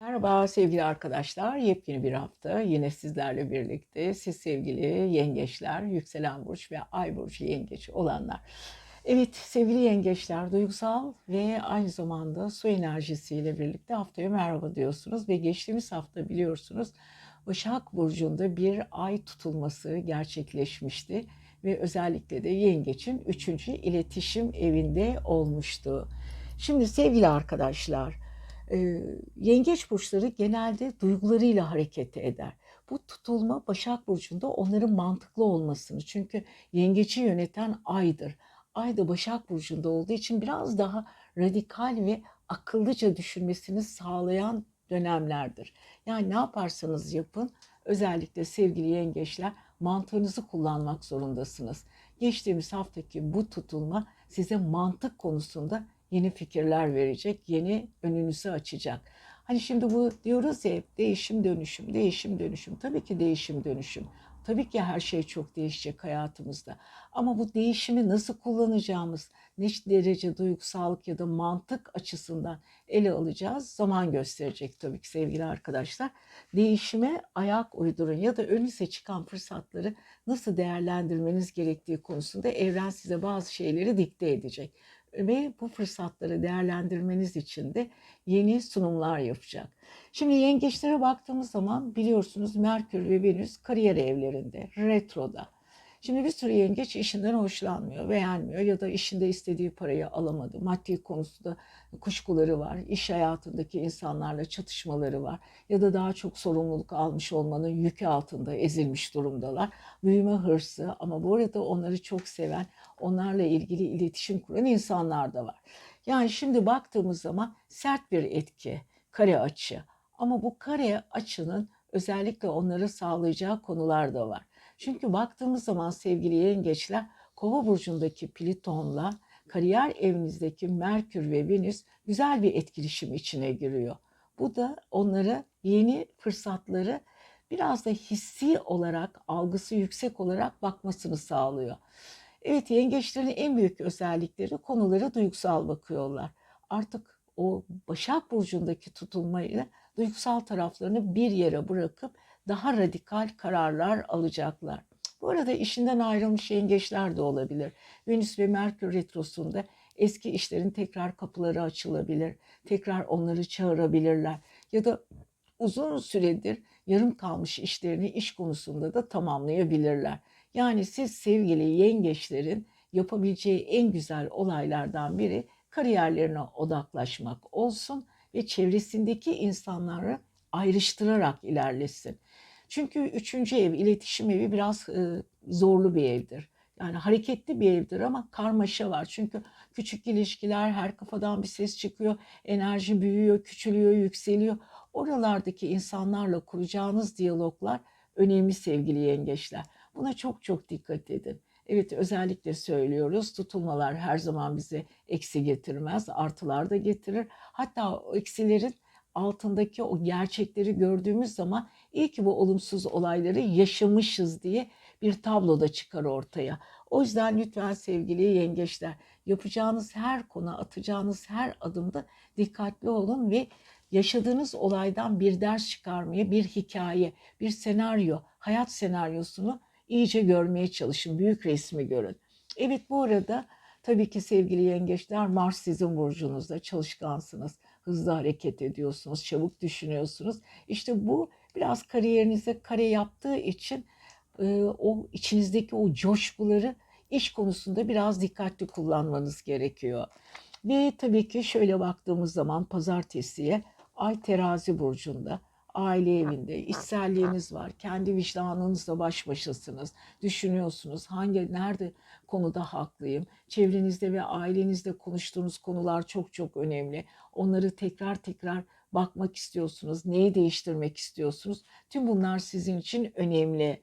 Merhaba sevgili arkadaşlar. Yepyeni bir hafta yine sizlerle birlikte. Siz sevgili yengeçler, yükselen burç ve ay burcu yengeç olanlar. Evet sevgili yengeçler duygusal ve aynı zamanda su enerjisiyle birlikte haftaya merhaba diyorsunuz. Ve geçtiğimiz hafta biliyorsunuz Başak Burcu'nda bir ay tutulması gerçekleşmişti. Ve özellikle de yengeçin 3. iletişim evinde olmuştu. Şimdi sevgili arkadaşlar e, yengeç burçları genelde duygularıyla hareket eder. Bu tutulma Başak Burcu'nda onların mantıklı olmasını çünkü yengeci yöneten aydır. Ay da Başak Burcu'nda olduğu için biraz daha radikal ve akıllıca düşünmesini sağlayan dönemlerdir. Yani ne yaparsanız yapın özellikle sevgili yengeçler mantığınızı kullanmak zorundasınız. Geçtiğimiz haftaki bu tutulma size mantık konusunda yeni fikirler verecek, yeni önünüzü açacak. Hani şimdi bu diyoruz ya hep değişim dönüşüm, değişim dönüşüm. Tabii ki değişim dönüşüm. Tabii ki her şey çok değişecek hayatımızda. Ama bu değişimi nasıl kullanacağımız, ne derece duygusallık ya da mantık açısından ele alacağız zaman gösterecek tabii ki sevgili arkadaşlar. Değişime ayak uydurun ya da önünüze çıkan fırsatları nasıl değerlendirmeniz gerektiği konusunda evren size bazı şeyleri dikte edecek ve bu fırsatları değerlendirmeniz için de yeni sunumlar yapacak. Şimdi yengeçlere baktığımız zaman biliyorsunuz Merkür ve Venüs kariyer evlerinde, retroda. Şimdi bir sürü yengeç işinden hoşlanmıyor, beğenmiyor ya da işinde istediği parayı alamadı. Maddi konusunda kuşkuları var, iş hayatındaki insanlarla çatışmaları var ya da daha çok sorumluluk almış olmanın yükü altında ezilmiş durumdalar. Büyüme hırsı ama bu arada onları çok seven, onlarla ilgili iletişim kuran insanlar da var. Yani şimdi baktığımız zaman sert bir etki, kare açı. Ama bu kare açının özellikle onları sağlayacağı konular da var. Çünkü baktığımız zaman sevgili yengeçler Kova burcundaki Plüton'la kariyer evinizdeki Merkür ve Venüs güzel bir etkileşim içine giriyor. Bu da onlara yeni fırsatları biraz da hissi olarak, algısı yüksek olarak bakmasını sağlıyor. Evet yengeçlerin en büyük özellikleri konulara duygusal bakıyorlar. Artık o Başak Burcu'ndaki tutulmayla duygusal taraflarını bir yere bırakıp daha radikal kararlar alacaklar. Bu arada işinden ayrılmış yengeçler de olabilir. Venüs ve Merkür retrosunda eski işlerin tekrar kapıları açılabilir. Tekrar onları çağırabilirler. Ya da uzun süredir yarım kalmış işlerini iş konusunda da tamamlayabilirler. Yani siz sevgili yengeçlerin yapabileceği en güzel olaylardan biri kariyerlerine odaklaşmak olsun ve çevresindeki insanları ayrıştırarak ilerlesin. Çünkü üçüncü ev, iletişim evi biraz e, zorlu bir evdir. Yani hareketli bir evdir ama karmaşa var. Çünkü küçük ilişkiler, her kafadan bir ses çıkıyor, enerji büyüyor, küçülüyor, yükseliyor. Oralardaki insanlarla kuracağınız diyaloglar önemli sevgili yengeçler. Buna çok çok dikkat edin. Evet özellikle söylüyoruz tutulmalar her zaman bize eksi getirmez, artılar da getirir. Hatta o eksilerin altındaki o gerçekleri gördüğümüz zaman iyi ki bu olumsuz olayları yaşamışız diye bir tablo da çıkar ortaya. O yüzden lütfen sevgili yengeçler yapacağınız her konu, atacağınız her adımda dikkatli olun ve yaşadığınız olaydan bir ders çıkarmaya, bir hikaye, bir senaryo, hayat senaryosunu iyice görmeye çalışın, büyük resmi görün. Evet bu arada tabii ki sevgili yengeçler Mars sizin burcunuzda çalışkansınız, hızlı hareket ediyorsunuz, çabuk düşünüyorsunuz. İşte bu biraz kariyerinize kare yaptığı için e, o içinizdeki o coşkuları iş konusunda biraz dikkatli kullanmanız gerekiyor. Ve tabii ki şöyle baktığımız zaman pazartesiye Ay terazi burcunda aile evinde içselliğiniz var. Kendi vicdanınızla baş başasınız. Düşünüyorsunuz hangi nerede konuda haklıyım. Çevrenizde ve ailenizde konuştuğunuz konular çok çok önemli. Onları tekrar tekrar bakmak istiyorsunuz. Neyi değiştirmek istiyorsunuz? Tüm bunlar sizin için önemli.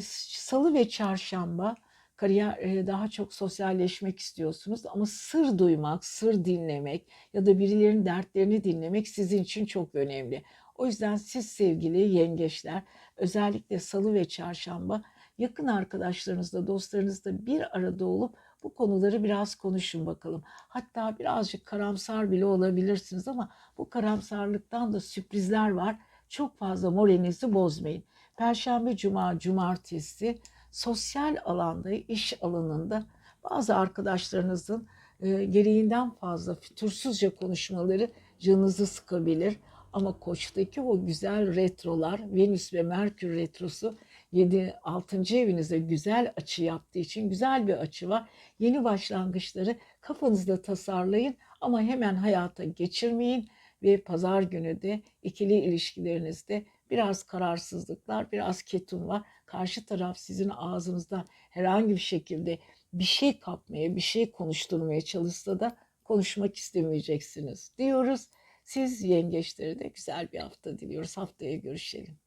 Salı ve çarşamba kariyer daha çok sosyalleşmek istiyorsunuz ama sır duymak, sır dinlemek ya da birilerinin dertlerini dinlemek sizin için çok önemli. O yüzden siz sevgili yengeçler özellikle salı ve çarşamba yakın arkadaşlarınızla, dostlarınızla bir arada olup Bu konuları biraz konuşun bakalım. Hatta birazcık karamsar bile olabilirsiniz ama bu karamsarlıktan da sürprizler var. Çok fazla moralinizi bozmayın. Perşembe, cuma, cumartesi sosyal alanda, iş alanında bazı arkadaşlarınızın gereğinden fazla fütursuzca konuşmaları canınızı sıkabilir. Ama Koç'taki o güzel retrolar, Venüs ve Merkür retrosu 7 6. evinize güzel açı yaptığı için güzel bir açı var. Yeni başlangıçları kafanızda tasarlayın ama hemen hayata geçirmeyin ve pazar günü de ikili ilişkilerinizde biraz kararsızlıklar, biraz ketum var. Karşı taraf sizin ağzınızdan herhangi bir şekilde bir şey kapmaya, bir şey konuşturmaya çalışsa da konuşmak istemeyeceksiniz diyoruz. Siz yengeçlere de güzel bir hafta diliyoruz. Haftaya görüşelim.